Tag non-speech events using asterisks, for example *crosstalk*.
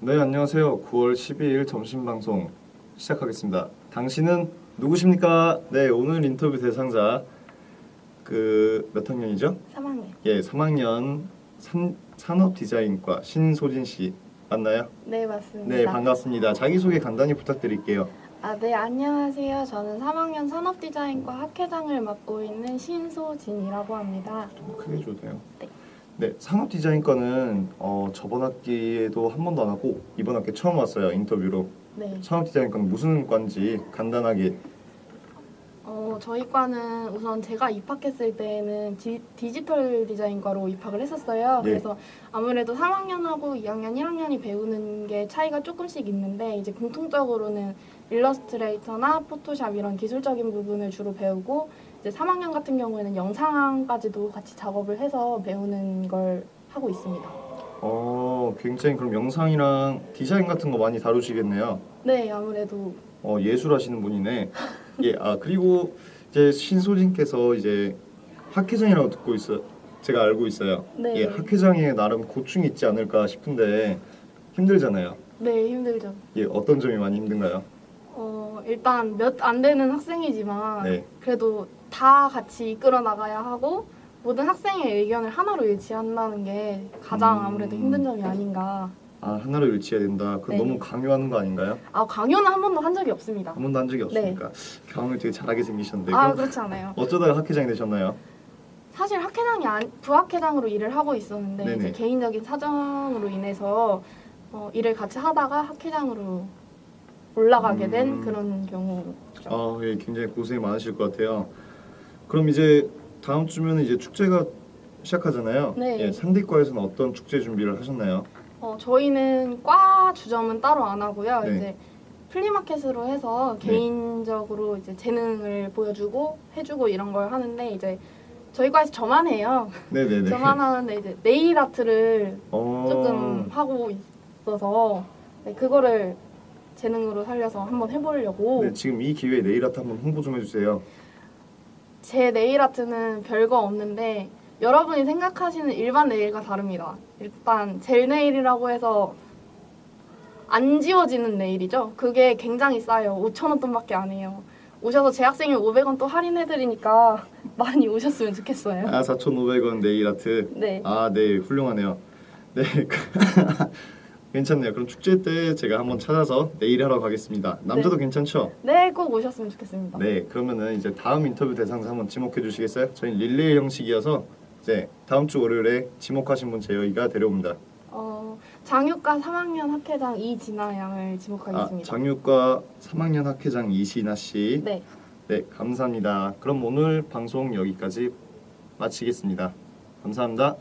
네, 안녕하세요. 9월 12일 점심 방송 시작하겠습니다. 당신은 누구십니까? 네, 오늘 인터뷰 대상자 그 몇 학년이죠? 3학년. 예, 3학년 산, 산업 디자인과 신소진 씨 맞나요? 네, 맞습니다. 네, 반갑습니다. 자기 소개 간단히 부탁드릴게요. 아, 네, 안녕하세요. 저는 3학년 산업디자인과 학회장을 맡고 있는 신소진이라고 합니다. 좀 크게 줘도 돼요? 네. 네, 산업 디자인과는 어, 저번 학기에도 한 번도 안 하고 이번 학기 처음 왔어요 인터뷰로. 네. 산업 디자인과는 무슨 과인지 간단하게 어, 저희 과는 우선 제가 입학했을 때에는 디, 디지털 디자인과로 입학을 했었어요. 네. 그래서 아무래도 3학년하고 2학년, 1학년이 배우는 게 차이가 조금씩 있는데 이제 공통적으로는 일러스트레이터나 포토샵 이런 기술적인 부분을 주로 배우고 이제 3학년 같은 경우에는 영상까지도 같이 작업을 해서 배우는 걸 하고 있습니다. 어, 굉장히 그럼 영상이랑 디자인 같은 거 많이 다루시겠네요. 네, 아무래도 어, 예술하시는 분이네. 예, 아 그리고 이제 신소진께서 이제 학회장이라고 듣고 있어. 제가 알고 있어요. 네. 예, 학회장에 나름 고충이 있지 않을까 싶은데 힘들잖아요. 네, 힘들죠. 예, 어떤 점이 많이 힘든가요? 어, 일단 몇 안 되는 학생이지만 네. 그래도 다 같이 이끌어 나가야 하고 모든 학생의 의견을 하나로 일치한다는 게 가장 음. 아무래도 힘든 점이 아닌가. 아 하나로 일치해야 된다. 그 네. 너무 강요하는 거 아닌가요? 아, 강요는 한 번도 한 적이 없습니다. 한 번도 한 적이 없으니까 강을 되게 잘하게 생기셨는데 아, 그럼 그렇지 않아요. 어쩌다가 학회장이 되셨나요? 사실 학회장이 아니, 부학회장으로 일을 하고 있었는데 네네. 이제 개인적인 사정으로 인해서 어, 일을 같이 하다가 학회장으로 올라가게 된 음. 그런 경우죠. 아, 예, 굉장히 고생이 많으실 것 같아요. 그럼 이제 다음 주면 이제 축제가 시작하잖아요. 네. 예, 산디과에서는 어떤 축제 준비를 하셨나요? 어, 저희는 과 주점은 따로 안 하고요. 네. 이제 플리마켓으로 해서 네. 개인적으로 이제 재능을 보여주고 해주고 이런 걸 하는데 이제 저희 과에서 저만 해요. 네네네. *laughs* 저만 하는데 이제 네일 아트를 어, 조금 하고 있어서 네, 그거를 재능으로 살려서 한번 해보려고 네, 지금 이 기회에 네일 아트 한번 홍보 좀 해주세요. 제 네일 아트는 별거 없는데 여러분이 생각하시는 일반 네일과 다릅니다. 일단 젤 네일이라고 해서 안 지워지는 네일이죠. 그게 굉장히 싸요. 5천 원 돈밖에 안 해요. 오셔서 제 학생이 500원 또 할인해드리니까 *laughs* 많이 오셨으면 좋겠어요. 아, 4,500원 네일 아트. 네. 아, 네, 훌륭하네요. 네, *laughs* 괜찮네요. 그럼 축제 때 제가 한번 찾아서 네일 하러 가겠습니다. 남자도 괜찮죠? 네, 꼭 오셨으면 좋겠습니다. 네, 그러면은 이제 다음 인터뷰 대상자 한번 지목해 주시겠어요? 저희 릴레이 형식이어서 이제 다음 주 월요일에 지목하신 분 저희가 데려옵니다. 어, 장유과 3학년 학회장 이진아 양을 아, 지목하겠습니다. 장유과 3학년 학회장 이신아 씨. 네. 네, 감사합니다. 그럼 오늘 방송 여기까지 마치겠습니다. 감사합니다.